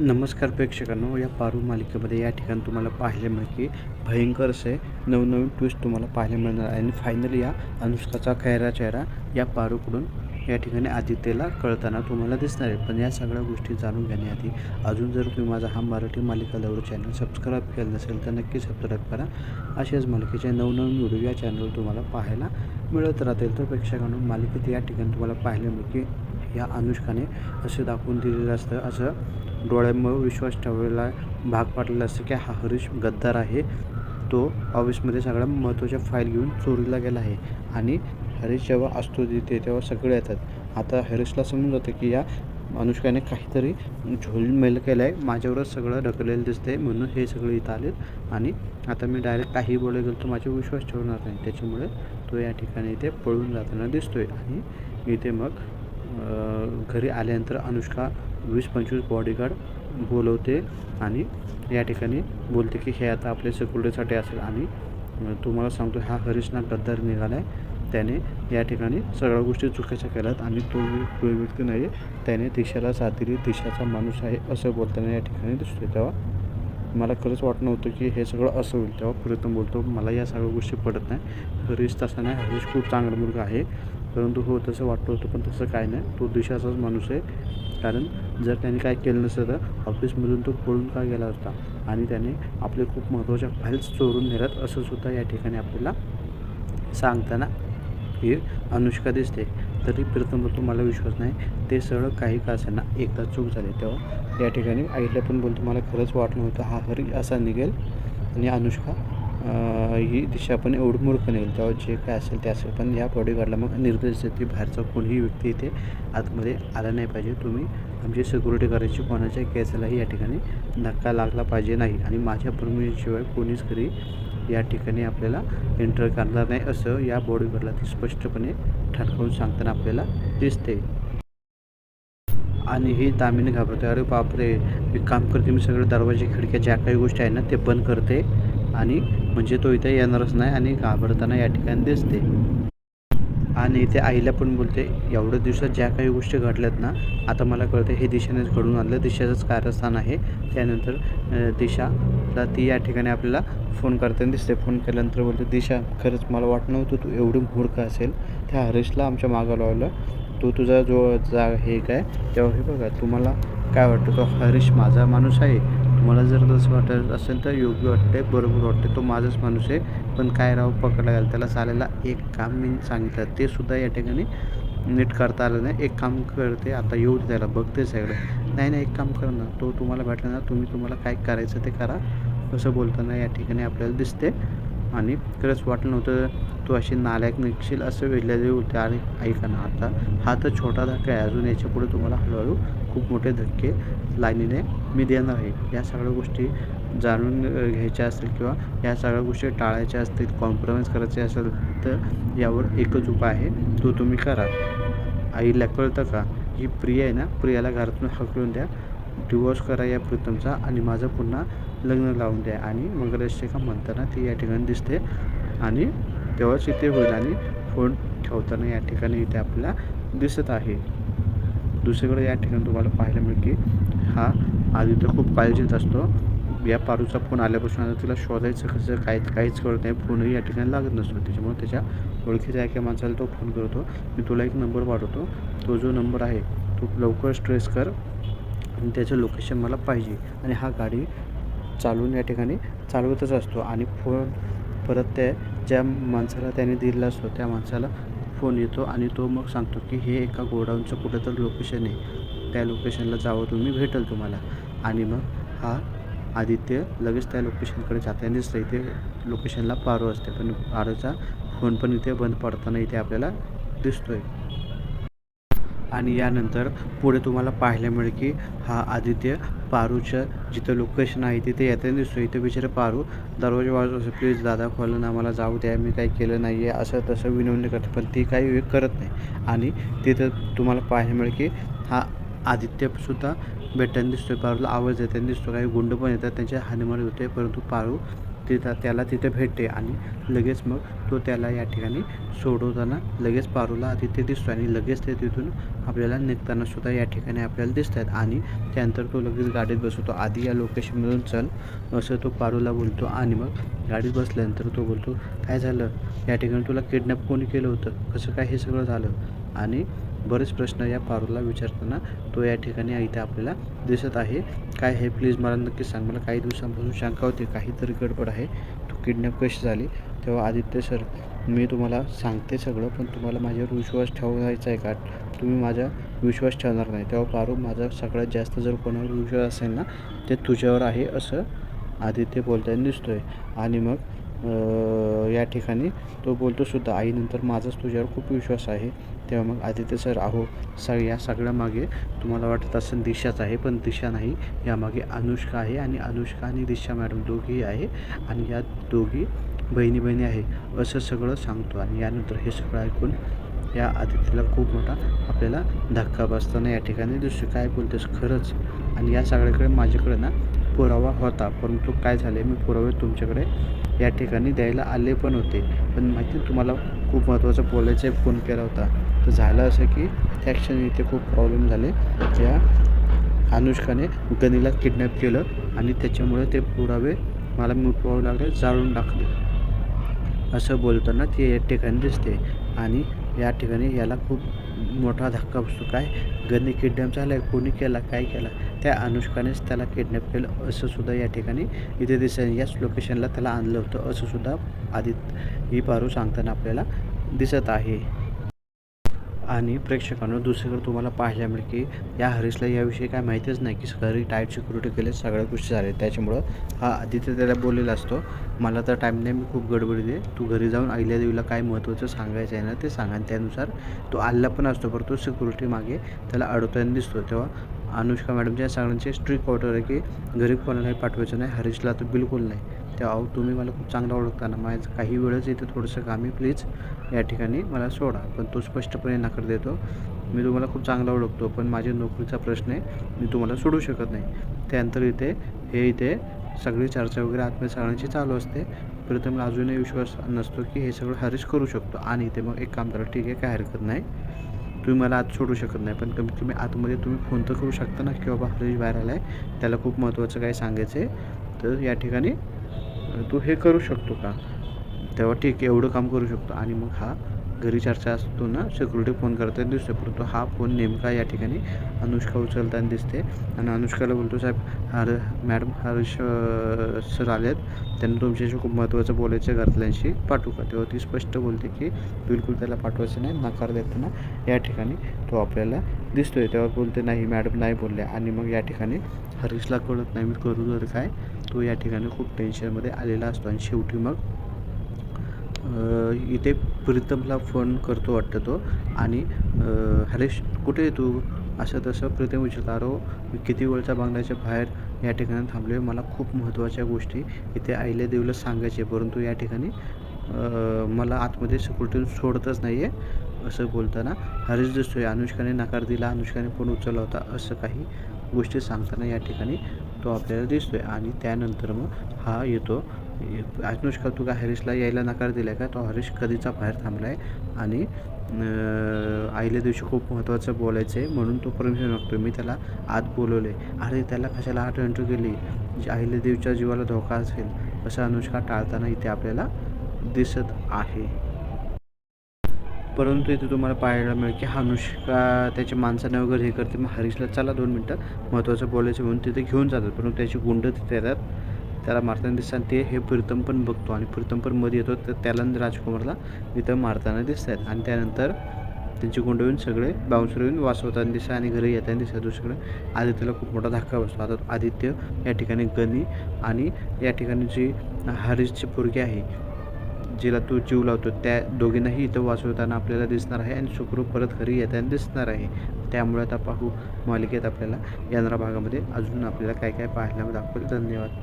नमस्कार प्रेक्षकांनो या पारू मालिकेमध्ये या ठिकाणी तुम्हाला पाहायला मिळेल की भयंकर असे नवनवीन ट्विस्ट तुम्हाला पाहायला मिळणार आहे. आणि फायनली या अनुष्काचा खैरा चेहरा या पारूकडून या ठिकाणी आदित्यला कळताना तुम्हाला दिसणार आहे. पण या सगळ्या गोष्टी जाणून घेण्याआधी अजून जर तुम्ही माझा हा मराठी मालिका लवर चॅनल सबस्क्राईब केलं नसेल तर नक्की सबस्क्राईब करा. अशाच मालिकेचे नवनवीन व्हिडिओ या चॅनलवर तुम्हाला पाहायला मिळत राहतील. तर प्रेक्षकांनो मालिकेत या ठिकाणी तुम्हाला पाहायला मिळेल की या अनुष्काने असं दाखवून दिलेलं असतं. असं डोळ्यांमुळे विश्वास ठेवलेला भाग पाडलेला असतं की हा हरीश गद्दार आहे. तो ऑफिसमध्ये सगळ्या महत्त्वाच्या फाईल घेऊन चोरीला गेला आहे आणि हरीश जेव्हा असतो तिथे तेव्हा सगळे येतात. आता हरीशला समजून जातं की या अनुष्काने काहीतरी झोलमेल केलं आहे माझ्यावरच सगळं ढकललेलं दिसते म्हणून हे सगळे इथं आलेत आणि आता मी डायरेक्ट काही बोलायला गेलो तर माझ्यावर विश्वास ठेवणार नाही. त्याच्यामुळे तो या ठिकाणी इथे पळून जाताना दिसतोय आणि इथे मग घरी आल्यानंतर अनुष्का वीस पंचवीस बॉडीगार्ड बोलवते आणि या ठिकाणी बोलते की हे आता आपल्या सिक्युरिटीसाठी असेल आणि तुम्हाला सांगतो हा हरीशना गद्दार निघाला आहे त्याने या ठिकाणी सगळ्या गोष्टी चुकीच्या केल्यात आणि तो व्यक्ती नाही. त्याने दिशाला साथ दिली दिशाचा माणूस आहे असं बोलताना या ठिकाणी दिसतो तेव्हा मला खरंच वाटत नव्हतं की हे सगळं असं होईल. तेव्हा प्रयत्न बोलतो मला या सगळ्या गोष्टी पडत नाही. हरीश तसा नाही. हरीश खूप चांगला मुलगा आहे. परंतु हो तसं वाटतं होतं पण तसं काय नाही. तो दिशाचाच माणूस आहे. कारण जर त्याने काय केलं नसतं तर ऑफिसमधून तो पळून का गेला होता? आणि त्याने आपले खूप महत्त्वाच्या फाईल्स चोरून नेल्यात असं सुद्धा या ठिकाणी आपल्याला सांगताना ही अनुष्का दिसते. तरी प्रथम तुम्हाला विश्वास नाही. ते सगळं काही का असेना एकदा चूक झाली. तेव्हा या ठिकाणी आईला पण बोलतो मला खरंच वाटलं होतं हा हरी असा निघेल. आणि अनुष्का ही दिशा पण एवढं मूर्ख नेईल तेव्हा जे काय असेल ते असेल. पण या बॉडीगार्डला मग निर्देश देते बाहेरचा कोणीही व्यक्ती इथे आतमध्ये आला नाही पाहिजे. तुम्ही आमची सिक्युरिटी करायची कोणाच्या केसालाही या ठिकाणी धक्का लागला पाहिजे नाही. आणि माझ्या परमिशनशिवाय कोणीच घरी या ठिकाणी आपल्याला एंटर करणार नाही असं या बॉडीगार्डला ती स्पष्टपणे ठणकावून सांगताना आपल्याला दिसते. आणि ही दामिनी घाबरते. अरे बापरे! मी काम करते मी सगळे दरवाजे खिडक्या ज्या काही गोष्टी आहेत ना ते बंद करते. आणि म्हणजे तो इथे येणारच नाही आणि घाबरताना या ठिकाणी दिसते. आणि इथे आईला पण बोलते एवढ्या दिवसात ज्या काही गोष्टी घडल्यात ना आता मला कळतं हे दिशेनेच घडून आणलं. दिशाचंच कारस्थान आहे. त्यानंतर दिशाला ती या ठिकाणी आपल्याला फोन करताना दिसते. फोन केल्यानंतर बोलते दिशा खरंच मला वाटलं नव्हतं तू एवढी मूर्ख असेल. त्या हरीशला आमच्या मागं लावलं. तो तुझा जो जा हे काय तेव्हा हे बघा तुम्हाला काय वाटतं तो हरीश माझा माणूस आहे? तुम्हाला जर तसं वाटत असेल तर योग्य वाटते बरोबर वाटते तो माझाच माणूस आहे. पण काय राव पकडला गेला त्याला चालायला एक काम मी सांगितलं. ते सुद्धा या ठिकाणी नीट करता आलं नाही. एक काम करते आता येऊ दे त्याला बघते सगळं. नाही नाही एक काम कर ना. तो तुम्हाला भेटला ना तुम्ही तुम्हाला काय करायचं ते करा. असं बोलताना या ठिकाणी आपल्याला दिसते. आणि खरंच वाटलं नव्हतं तू अशी नालायक निघशील असं वेळलेले होते. आणि ऐका ना आता हा तर छोटा धक्का आहे. अजून याच्यापुढे तुम्हाला हळूहळू खूप मोठे धक्के लाईनीने मी देणार आहे. या सगळ्या गोष्टी जाणून घ्यायच्या असतील किंवा या सगळ्या गोष्टी टाळायच्या असतील कॉम्प्रोमाइज करायचे असेल तर यावर एकच उपाय आहे. तो तुम्ही करा. आईला कळतं का? ही प्रिया आहे ना प्रियाला घरातून हकलून द्या. डिवोर्स करा या प्रीतमचा आणि माझं पुन्हा लग्न लावून द्या. आणि मंगलष्टिका म्हणताना ती या ठिकाणी दिसते. आणि तेव्हाच इथे होईल आणि फोन ठेवताना या ठिकाणी इथे आपल्याला दिसत आहे. दुसरीकडे या ठिकाणी तुम्हाला पाहायला मिळेल की हा तर खूप काळजीत असतो. या पारूचा फोन आल्यापासून आता तिला शोधायचं कसं काय काहीच कळत नाही. फोनही या ठिकाणी लागत नसतो. त्याच्यामुळे त्याच्या ओळखीच्या एका माणसाला तो फोन करतो. मी तुला एक नंबर पाठवतो. तो जो नंबर आहे तो लवकर स्ट्रेस कर आणि त्याचं लोकेशन मला पाहिजे. आणि हा गाडी चालवून या ठिकाणी चालवतच असतो. आणि फोन परत त्या ज्या माणसाला त्याने दिलेला असतो त्या माणसाला फोन येतो आणि तो मग सांगतो की हे एका गोडाऊनचं कुठं तर लोकेशन आहे. त्या लोकेशनला जावं तुम्ही भेटेल तुम्हाला. आणि मग हा आदित्य लगेच त्या लोकेशनकडे जाताना दिसतं इथे लोकेशनला पारो असते. पण पारोचा फोन पण इथे बंद पडताना इथे आपल्याला दिसतो आहे आणि यानंतर पुढे तुम्हाला पाहायला मिळेल की हा आदित्य पारूच्या जिथं लोकेशन आहे तिथे येताना दिसतो इथे बिचारे पारू दरवाजा वाजवतो असतो प्लीज दादा खोलून आम्हाला जाऊ द्या मी काही केलं नाही आहे असं तसं विनवणी करते पण ती काही करत नाही. आणि तिथं तुम्हाला पाहायला मिळेल की हा आदित्यसुद्धा भेटताना दिसतो आहे पारूला आवाज येताना दिसतो काही गुंड पण येतात त्यांच्या हानीमारी होते परंतु पारू तिथं त्याला तिथे भेटते आणि लगेच मग तो त्याला या ठिकाणी सोडवताना लगेच पारूला तिथे दिसतो आणि लगेच ते तिथून आपल्याला निघताना सुद्धा या ठिकाणी आपल्याला दिसत आहेत आणि त्यानंतर तो लगेच गाडीत बसवतो. आधी या लोकेशनमधून चल असं तो पारूला बोलतो आणि मग गाडीत बसल्यानंतर तो बोलतो काय झालं? या ठिकाणी तुला किडनॅप कोणी केलं होतं? कसं काय हे सगळं झालं? आणि बरेच प्रश्न या पारूला विचारताना तो या ठिकाणी इथे आपल्याला दिसत आहे. काय हे प्लीज मला नक्की सांग. मला काही दिवसांपासून शंका होती. काहीतरी गडबड आहे. तू किडनॅप कशी झाली? तेव्हा आदित्य सर मी तुम्हाला सांगते सगळं पण तुम्हाला माझ्यावर विश्वास ठेवायचा आहे का? तुम्ही माझा विश्वास ठेवणार नाही. तेव्हा पारू माझा सगळ्यात जास्त जर कोणावर विश्वास असेल ना ते तुझ्यावर आहे असं आदित्य बोलताना दिसतो आहे आणि मग या ठिकाणी. तो बोलतो सुद्धा आईनंतर माझाच तुझ्यावर खूप विश्वास आहे. तेव्हा मग आदित्य सर आहो सग या सगळ्यामागे तुम्हाला वाटत असेल दिशाच आहे पण दिशा नाही. यामागे अनुष्का आहे आणि अनुष्का आणि दिशा मॅडम दोघीही आहे आणि या दोघी बहिणी बहिणी आहे. असं सगळं सांगतो आणि यानंतर हे सगळं ऐकून या आदित्यला खूप मोठा आपल्याला धक्का बसताना या ठिकाणी दिसतो काय बोलतेस? खरंच? आणि या सगळ्याकडे माझ्याकडे ना पुरावा होता. परंतु काय झाले मी पुरावे तुमच्याकडे या ठिकाणी द्यायला आले पण होते. पण माहिती तुम्हाला खूप महत्त्वाचं बोलायचा फोन केला होता. तर झालं असं की त्या क्षणी इथे खूप प्रॉब्लेम झाले. ज्या अनुष्काने गनीला किडनॅप केलं आणि त्याच्यामुळे ते पुरावे मला मुठवावे लागले जाळून टाकले. असं बोलताना ती या ठिकाणी दिसते आणि या ठिकाणी याला खूप मोठा धक्का बसतो. काय? गनी किडनॅप झाला आहे कोणी केला काय केला? त्या अनुष्कानेच त्याला किडनॅप केलं. असं सुद्धा या ठिकाणी इथे दिसेल याच लोकेशनला त्याला आणलं होतं. असंसुद्धा आदित ही पारू सांगताना आपल्याला दिसत आहे. आणि प्रेक्षकांनो दुसरीकडे तुम्हाला पाहायला मिळेल की या हरीशला याविषयी काय माहितीच नाही की घरी टाईट सिक्युरिटी केले सगळ्या गोष्टी झाल्या त्याच्यामुळं हा आदित्य त्याला बोललेला असतो मला तर टाईम नाही मी खूप गडबडी दे तू घरी जाऊन अहिल्या देवीला काय महत्त्वाचं सांगायचं आहे ना ते सांगा. आणि त्यानुसार तो आल्ला पण असतो परंतु सिक्युरिटी मागे त्याला अडवताना दिसतो. तेव्हा अनुष्का मॅडमच्या सगळ्यांचे स्ट्रिक्ट ऑर्डर आहे की घरी कोणालाही पाठवायचं नाही हरीशला तर बिलकुल नाही. तेव्हा अहो तुम्ही मला खूप चांगला ओळखता ना माझं काही वेळच येते थोडंसं काम. आहे प्लीज या ठिकाणी मला सोडा. पण तो स्पष्टपणे नकार देतो. मी तुम्हाला खूप चांगला ओळखतो पण माझ्या नोकरीचा प्रश्न आहे. मी तुम्हाला सोडू शकत नाही. त्यानंतर इथे हे इथे सगळी चर्चा वगैरे आतमध्ये सगळ्यांची चालू असते. प्रथम अजूनही विश्वास नसतो की हे सगळं हरीश करू शकतो. आणि इथे मग एक काम करा. ठीक आहे काय हरकत नाही. तुम्ही मला आत सोडू शकत नाही. पण कमीत कमी आतमध्ये तुम्ही फोन तर करू शकता ना की बाबा हरीश बाहेर आला आहे त्याला खूप महत्त्वाचं काय सांगायचं आहे तर या ठिकाणी तू हे करू शकतो का? तेव्हा ठीक आहे एवढं काम करू शकतो. आणि मग हा घरी चर्चा असतो ना सिक्युरिटी फोन करता दिसतो परंतु हा फोन नेमका या ठिकाणी अनुष्का उचलताना दिसते आणि अनुष्काला बोलतो साहेब हर मॅडम हर्ष सर आले आहेत त्यांना तुमच्याशी खूप महत्त्वाचं बोलायचं आहे घरातल्यांशी पाठवू का? तेव्हा ती स्पष्ट बोलते की बिलकुल त्याला पाठवायचं नाही. नकार देताना या ठिकाणी तो आपल्याला दिसतोय. तेव्हा बोलते नाही मॅडम नाही बोलले. आणि मग या ठिकाणी हरीशला कळत नाही मी करू तर काय? तो या ठिकाणी खूप टेन्शनमध्ये आलेला असतो. आणि शेवटी मग इथे प्रीतमला फोन करतो वाटतं तो. आणि हरीश कुठे तू? असं तसं प्रीतम विचारतो अरो हो, मी किती वेळचा बांगल्याच्या बाहेर या ठिकाणी थांबलो मला खूप महत्त्वाच्या गोष्टी इथे आईल्या देवीला सांगायचे परंतु या ठिकाणी मला आतमध्ये सिक्युरिटी सोडतच नाही आहे असं बोलताना हरीश दिसतोय. अनुष्काने नकार दिला. अनुष्काने फोन उचलला होता. असं काही गोष्टी सांगताना या ठिकाणी तो आपल्याला दिसतोय. आणि त्यानंतर मग हा येतो. अनुष्का तू का हरीशला यायला नकार दिला आहे का? तो हरीश कधीचा बाहेर थांबला आहे आणि आईल्या दिवशी खूप महत्त्वाचं बोलायचं आहे म्हणून तो परमिशन मागतो मी त्याला आत बोलवले अरे त्याला कशाला आठ एंट्री केली? आईल्या देवीच्या जीवाला धोका असेल असं अनुष्का टाळताना इथे आपल्याला दिसत आहे. परंतु इथे तुम्हाला पाहायला मिळेल की हा अनुष्का त्याच्या माणसाने वगैरे हे करते. मग हरीशला चला दोन मिनटं. महत्त्वाचं बोलायचं म्हणून तिथे घेऊन जातात. परंतु त्याची गुंड तिथे येतात. त्याला मारताना दिसतात ते हे प्रीतम पण बघतो आणि प्रीतम पण मध्ये येतो. तर त्याला राजकुमारला इथं मारताना दिसत आहेत आणि त्यानंतर त्यांची गुंड येऊन सगळे बाउन्सर येऊन वाचवताना दिसतात आणि घरी येताना दिसतात दुसरीकडे. आदित्यला खूप मोठा धक्का बसतो. आता आदित्य या ठिकाणी गनी आणि या ठिकाणी जी हरीशची पोरगी आहे जिला तो जीव लावतो त्या दोघींनाही इथं वाचवताना आपल्याला दिसणार आहे आणि सुखरूप परत घरी येताना दिसणार आहे. त्यामुळे आता पाहू मालिकेत आपल्याला येणाऱ्या भागामध्ये अजून आपल्याला काय काय पाहायला दाखवेल. धन्यवाद.